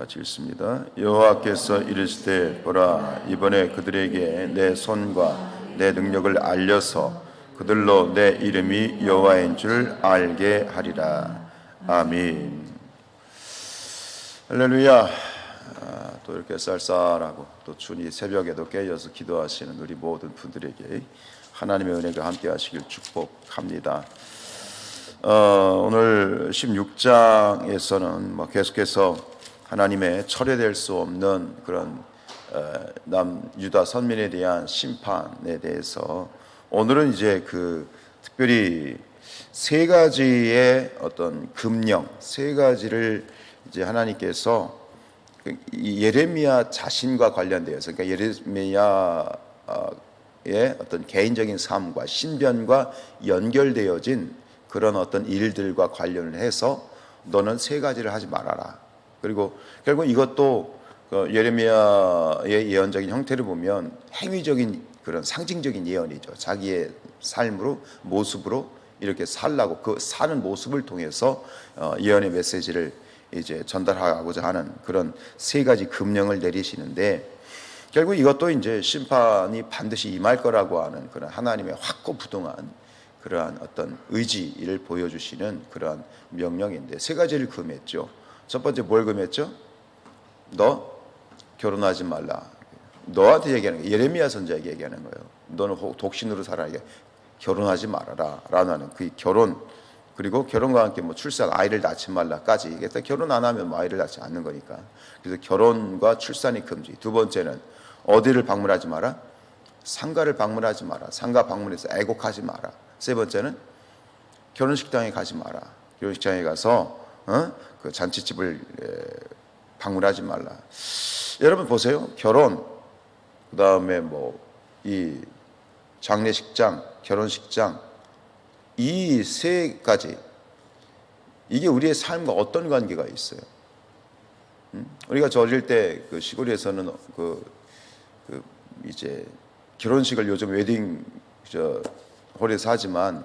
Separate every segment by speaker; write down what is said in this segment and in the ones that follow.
Speaker 1: 같이 읽습니다. 여호와께서 이르시되 보라 이번에 그들에게 내 손과 내 능력을 알려서 그들로 내 이름이 여호와인 줄 알게 하리라. 아멘. 할렐루야. 아, 또 이렇게 쌀쌀하고 또이 새벽에도 깨어서 기도하시는 우리 모든 분들에게 하나님의 은혜가 함께 하시길 축복합니다. 어, 오늘 16장에서는 뭐 계속해서 하나님의 철회될 수 없는 그런 어, 남 유다 선민에 대한 심판에 대해서 오늘은 이제 그 특별히 세 가지의 어떤 금령 세 가지를 이제 하나님께서 예레미야 자신과 관련되어서 그러니까 예레미야의 어떤 개인적인 삶과 신변과 연결되어진 그런 어떤 일들과 관련을 해서 너는 세 가지를 하지 말아라. 그리고 결국 이것도 그 예레미야의 예언적인 형태를 보면 행위적인 그런 상징적인 예언이죠. 자기의 삶으로 모습으로 이렇게 살라고 그 사는 모습을 통해서 어, 예언의 메시지를 이제 전달하고자 하는 그런 세 가지 금령을 내리시는데 결국 이것도 이제 심판이 반드시 임할 거라고 하는 그런 하나님의 확고부동한 그러한 어떤 의지를 보여주시는 그러한 명령인데 세 가지를 금했죠. 첫 번째 뭘 금했죠? 너 결혼하지 말라. 너한테 얘기하는 거예요. 예레미야 선자에게 얘기하는 거예요. 너는 독신으로 살아. 이게 결혼하지 말아라. 라는 그 결혼 그리고 결혼과 함께 뭐 출산 아이를 낳지 말라까지 이게 결혼 안 하면 뭐 아이를 낳지 않는 거니까. 그래서 결혼과 출산이 금지. 두 번째는 어디를 방문하지 마라? 상가를 방문하지 마라. 상가 방문해서 애곡하지 마라. 세 번째는 결혼식장에 가지 마라. 결혼식장에 가서 어? 그 잔치집을 방문하지 말라. 여러분 보세요. 결혼 그 다음에 뭐 이 장례식장, 결혼식장 이 세 가지 이게 우리의 삶과 어떤 관계가 있어요? 음? 우리가 저 어릴 때 그 시골에서는 그, 그 이제 결혼식을 요즘 웨딩 저 홀에서 하지만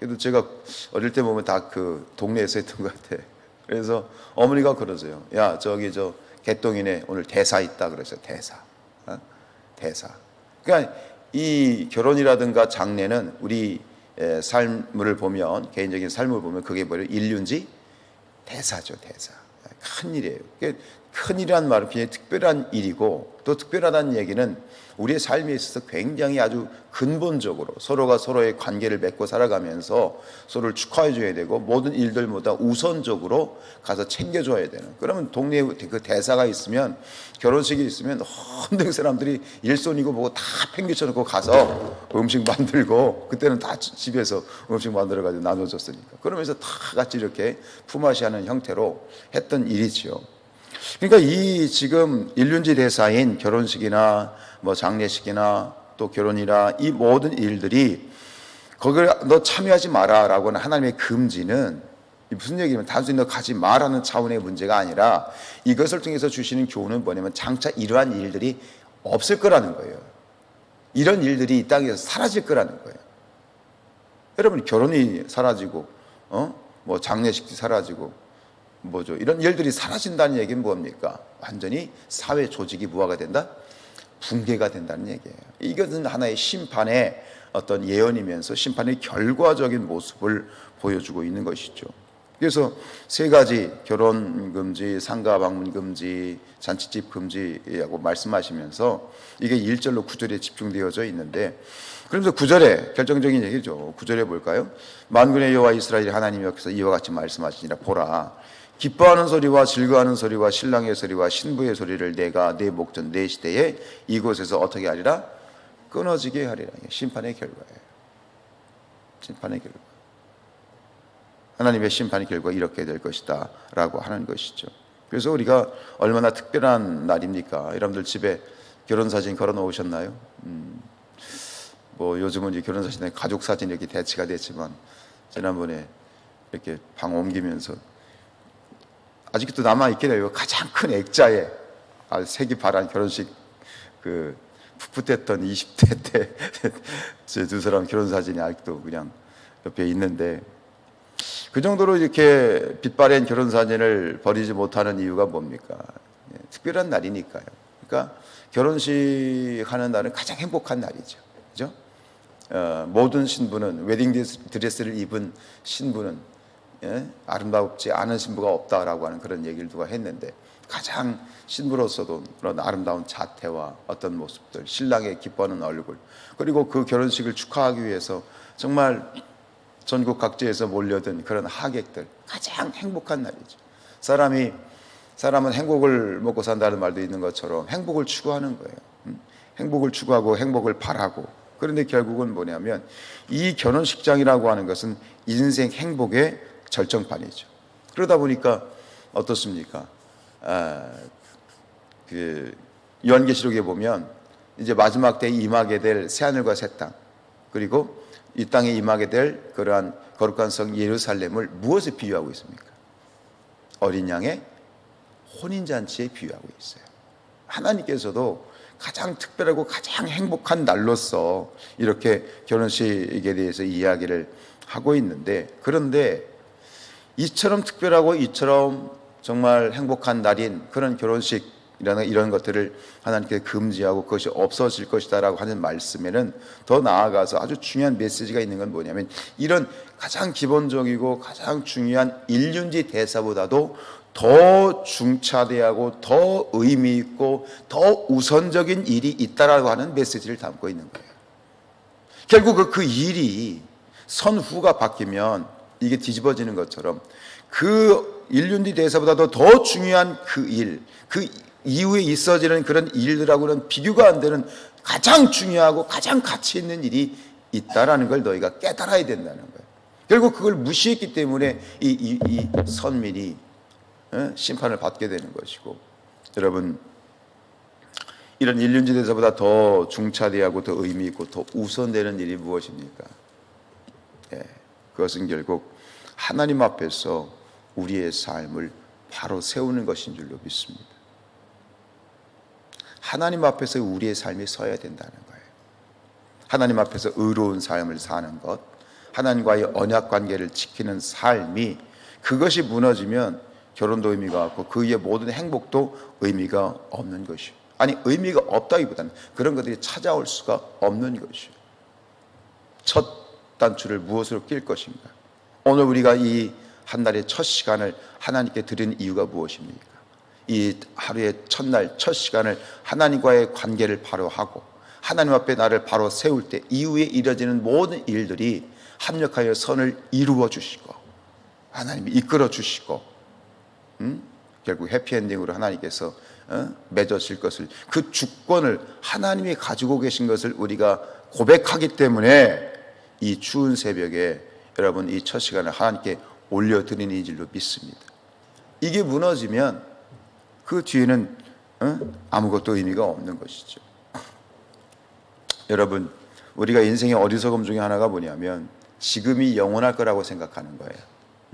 Speaker 1: 그래도 제가 어릴 때 보면 다 그 동네에서 했던 것 같아. 그래서 어머니가 그러세요. 야 저기 저 개똥이네 오늘 대사 있다 그러세요. 대사, 어? 대사. 그러니까 이 결혼이라든가 장례는 우리 삶을 보면 개인적인 삶을 보면 그게 뭐예요? 인륜지 대사죠 대사. 큰 일이에요. 큰 일이란 말은 굉장히 특별한 일이고 또 특별하다는 얘기는 우리의 삶에 있어서 굉장히 아주 근본적으로 서로가 서로의 관계를 맺고 살아가면서 서로를 축하해 줘야 되고 모든 일들보다 우선적으로 가서 챙겨줘야 되는 그러면 동네에 그 대사가 있으면 결혼식이 있으면 헌된 사람들이 일손이고 뭐고 다 팽개쳐놓고 가서 음식 만들고 그때는 다 집에서 음식 만들어 가지고 나눠줬으니까 그러면서 다 같이 이렇게 품앗이 하는 형태로 했던 일이지요. 그러니까 이 지금 일륜지 대사인 결혼식이나 뭐 장례식이나 또 결혼이나 이 모든 일들이 거기를 너 참여하지 마라라고는 하나님의 금지는 무슨 얘기냐면 단순히 너 가지 마라는 차원의 문제가 아니라 이것을 통해서 주시는 교훈은 뭐냐면 장차 이러한 일들이 없을 거라는 거예요. 이런 일들이 이 땅에서 사라질 거라는 거예요. 여러분 결혼이 사라지고 어 뭐 장례식이 사라지고 뭐죠? 이런 일들이 사라진다는 얘기는 뭡니까? 완전히 사회 조직이 무화가 된다? 붕괴가 된다는 얘기예요. 이것은 하나의 심판의 어떤 예언이면서 심판의 결과적인 모습을 보여주고 있는 것이죠. 그래서 세 가지 결혼 금지, 상가 방문 금지, 잔치집 금지라고 말씀하시면서 이게 1절로 9절에 집중되어져 있는데 그러면서 9절에 결정적인 얘기죠. 9절에 볼까요? 만군의 여호와 이스라엘 하나님 여기서 이와 같이 말씀하시니라 보라 기뻐하는 소리와 즐거워하는 소리와 신랑의 소리와 신부의 소리를 내가 내 목전 내 시대에 이곳에서 어떻게 하리라? 끊어지게 하리라. 심판의 결과예요. 심판의 결과. 하나님의 심판의 결과 이렇게 될 것이다. 라고 하는 것이죠. 그래서 우리가 얼마나 특별한 날입니까? 여러분들 집에 결혼 사진 걸어 놓으셨나요? 음, 뭐 요즘은 이제 결혼 사진에 가족 사진 이렇게 대치가 됐지만 지난번에 이렇게 방 옮기면서 아직도 남아 있긴 해요. 가장 큰 액자에 아, 색이 바란 결혼식 그 풋풋했던 20대 때 제 두 사람 결혼 사진이 아직도 그냥 옆에 있는데 그 정도로 이렇게 빛바랜 결혼 사진을 버리지 못하는 이유가 뭡니까? 예, 특별한 날이니까요. 그러니까 결혼식 하는 날은 가장 행복한 날이죠. 그죠? 어, 모든 신부는 웨딩 드레스를 입은 신부는 예? 아름답지 않은 신부가 없다라고 하는 그런 얘기를 누가 했는데 가장 신부로서도 그런 아름다운 자태와 어떤 모습들, 신랑의 기뻐하는 얼굴, 그리고 그 결혼식을 축하하기 위해서 정말 전국 각지에서 몰려든 그런 하객들 가장 행복한 날이죠. 사람이 사람은 행복을 먹고 산다는 말도 있는 것처럼 행복을 추구하는 거예요. 음? 행복을 추구하고 행복을 바라고 그런데 결국은 뭐냐면 이 결혼식장이라고 하는 것은 인생 행복의 절정판이죠. 그러다 보니까 어떻습니까? 아, 그 요한계시록에 보면 이제 마지막 때에 임하게 될 새하늘과 새 땅 그리고 이 땅에 임하게 될 그러한 거룩한 성 예루살렘을 무엇에 비유하고 있습니까? 어린 양의 혼인 잔치에 비유하고 있어요. 하나님께서도 가장 특별하고 가장 행복한 날로서 이렇게 결혼식에 대해서 이야기를 하고 있는데 그런데 이처럼 특별하고 이처럼 정말 행복한 날인 그런 결혼식이라는 이런 것들을 하나님께 금지하고 그것이 없어질 것이다라고 하는 말씀에는 더 나아가서 아주 중요한 메시지가 있는 건 뭐냐면 이런 가장 기본적이고 가장 중요한 일륜지 대사보다도 더 중차대하고 더 의미 있고 더 우선적인 일이 있다라고 하는 메시지를 담고 있는 거예요. 결국 그, 그 일이 선후가 바뀌면 이게 뒤집어지는 것처럼 그 일륜뒤 대사보다도 더 중요한 그 일, 그 이후에 있어지는 그런 일들하고는 비교가 안 되는 가장 중요하고 가장 가치 있는 일이 있다라는 걸 너희가 깨달아야 된다는 거예요. 결국 그걸 무시했기 때문에 이, 이, 이 선민이 어? 심판을 받게 되는 것이고 여러분 이런 일륜지 대사보다 더 중차대하고 더 의미 있고 더 우선되는 일이 무엇입니까? 예, 그것은 결국 하나님 앞에서 우리의 삶을 바로 세우는 것인 줄로 믿습니다. 하나님 앞에서 우리의 삶이 서야 된다는 거예요. 하나님 앞에서 의로운 삶을 사는 것, 하나님과의 언약 관계를 지키는 삶이 그것이 무너지면 결혼도 의미가 없고 그의 모든 행복도 의미가 없는 것이요. 아니 의미가 없다기보다는 그런 것들이 찾아올 수가 없는 것이요. 첫 단추를 무엇으로 낄 것인가? 오늘 우리가 이 한 달의 첫 시간을 하나님께 드린 이유가 무엇입니까? 이 하루의 첫날 첫 시간을 하나님과의 관계를 바로 하고 하나님 앞에 나를 바로 세울 때 이후에 이뤄지는 모든 일들이 합력하여 선을 이루어 주시고 하나님이 이끌어 주시고 음? 결국 해피엔딩으로 하나님께서 어? 맺어질 것을 그 주권을 하나님이 가지고 계신 것을 우리가 고백하기 때문에 이 추운 새벽에 여러분 이 첫 시간을 하나님께 올려드리는 이 줄로 믿습니다. 이게 무너지면 그 뒤에는 어? 아무것도 의미가 없는 것이죠. 여러분 우리가 인생의 어리석음 중에 하나가 뭐냐면 지금이 영원할 거라고 생각하는 거예요.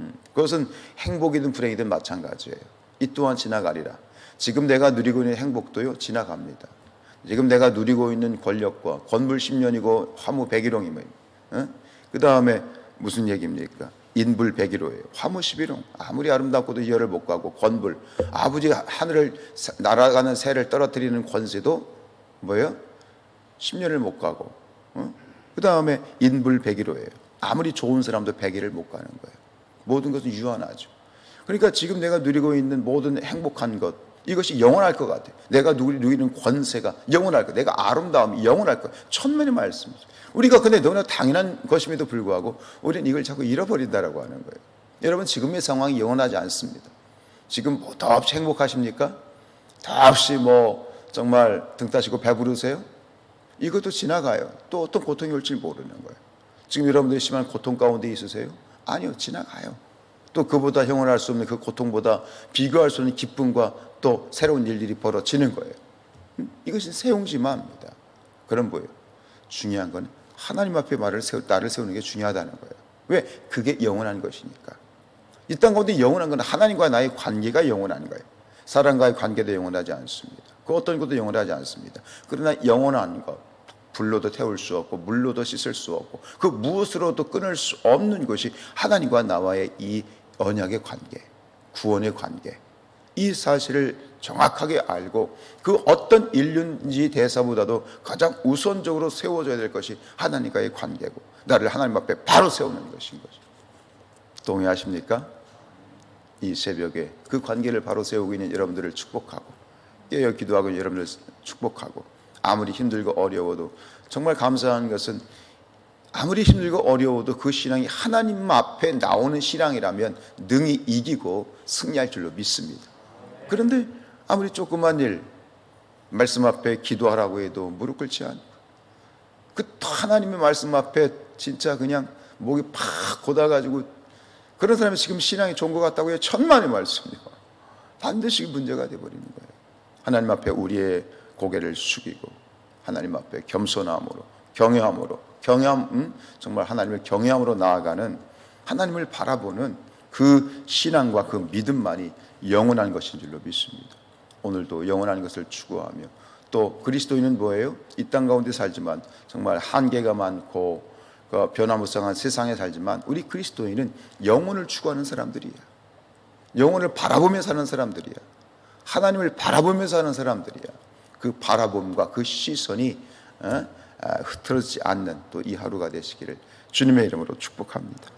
Speaker 1: 음, 그것은 행복이든 불행이든 마찬가지예요. 이 또한 지나가리라. 지금 내가 누리고 있는 행복도요 지나갑니다. 지금 내가 누리고 있는 권력과 건물 10년이고 화무 100일홍이면 어? 그 다음에 무슨 얘기입니까? 인불 100일호예요. 화무 11홍. 아무리 아름답고도 열을 못 가고 권불. 아버지 하늘을 날아가는 새를 떨어뜨리는 권세도 뭐예요? 10년을 못 가고. 어? 그 다음에 인불 100일호예요. 아무리 좋은 사람도 100일을 못 가는 거예요. 모든 것은 유한하죠. 그러니까 지금 내가 누리고 있는 모든 행복한 것 이것이 영원할 것 같아요. 내가 누리는 권세가 영원할 것, 내가 아름다움이 영원할 것. 천만의 말씀이죠. 우리가 근데 너무나 당연한 것임에도 불구하고 우리는 이걸 자꾸 잃어버린다라고 하는 거예요. 여러분 지금의 상황이 영원하지 않습니다. 지금 뭐 더없이 행복하십니까? 더없이 뭐 정말 등 따시고 배부르세요? 이것도 지나가요. 또 어떤 고통이 올지 모르는 거예요. 지금 여러분들이 심한 고통 가운데 있으세요? 아니요, 지나가요. 또 그보다 형언할 수 없는 그 고통보다 비교할 수 없는 기쁨과 또 새로운 일들이 벌어지는 거예요. 음? 이것이 세용지마입니다. 그럼 뭐예요? 중요한 건 하나님 앞에 말을 세우, 나를 세우는 게 중요하다는 거예요. 왜? 그게 영원한 것이니까. 이 땅 가운데 영원한 건 하나님과 나의 관계가 영원한 거예요. 사람과의 관계도 영원하지 않습니다. 그 어떤 것도 영원하지 않습니다. 그러나 영원한 것, 불로도 태울 수 없고 물로도 씻을 수 없고 그 무엇으로도 끊을 수 없는 것이 하나님과 나와의 이 언약의 관계, 구원의 관계. 이 사실을 정확하게 알고 그 어떤 인륜지 대사보다도 가장 우선적으로 세워져야 될 것이 하나님과의 관계고 나를 하나님 앞에 바로 세우는 것인 거죠. 동의하십니까? 이 새벽에 그 관계를 바로 세우고 있는 여러분들을 축복하고 깨어 기도하고 여러분들을 축복하고 아무리 힘들고 어려워도 정말 감사한 것은 아무리 힘들고 어려워도 그 신앙이 하나님 앞에 나오는 신앙이라면 능히 이기고 승리할 줄로 믿습니다. 그런데 아무리 조그만 일 말씀 앞에 기도하라고 해도 무릎 꿇지 않고 그 하나님의 말씀 앞에 진짜 그냥 목이 팍 고다가지고 그런 사람이 지금 신앙이 좋은 것 같다고 해요. 천만의 말씀이요. 반드시 문제가 되어버리는 거예요. 하나님 앞에 우리의 고개를 숙이고 하나님 앞에 겸손함으로 경외함으로 경외함 음? 정말 하나님을 경외함으로 나아가는 하나님을 바라보는 그 신앙과 그 믿음만이 영원한 것인 줄로 믿습니다. 오늘도 영원한 것을 추구하며 또 그리스도인은 뭐예요? 이 땅 가운데 살지만 정말 한계가 많고 그 변화무쌍한 세상에 살지만 우리 그리스도인은 영혼을 추구하는 사람들이야. 영혼을 바라보며 사는 사람들이야. 하나님을 바라보며 사는 사람들이야. 그 바라봄과 그 시선이 어? 아, 흐트러지지 않는 또 이 하루가 되시기를 주님의 이름으로 축복합니다.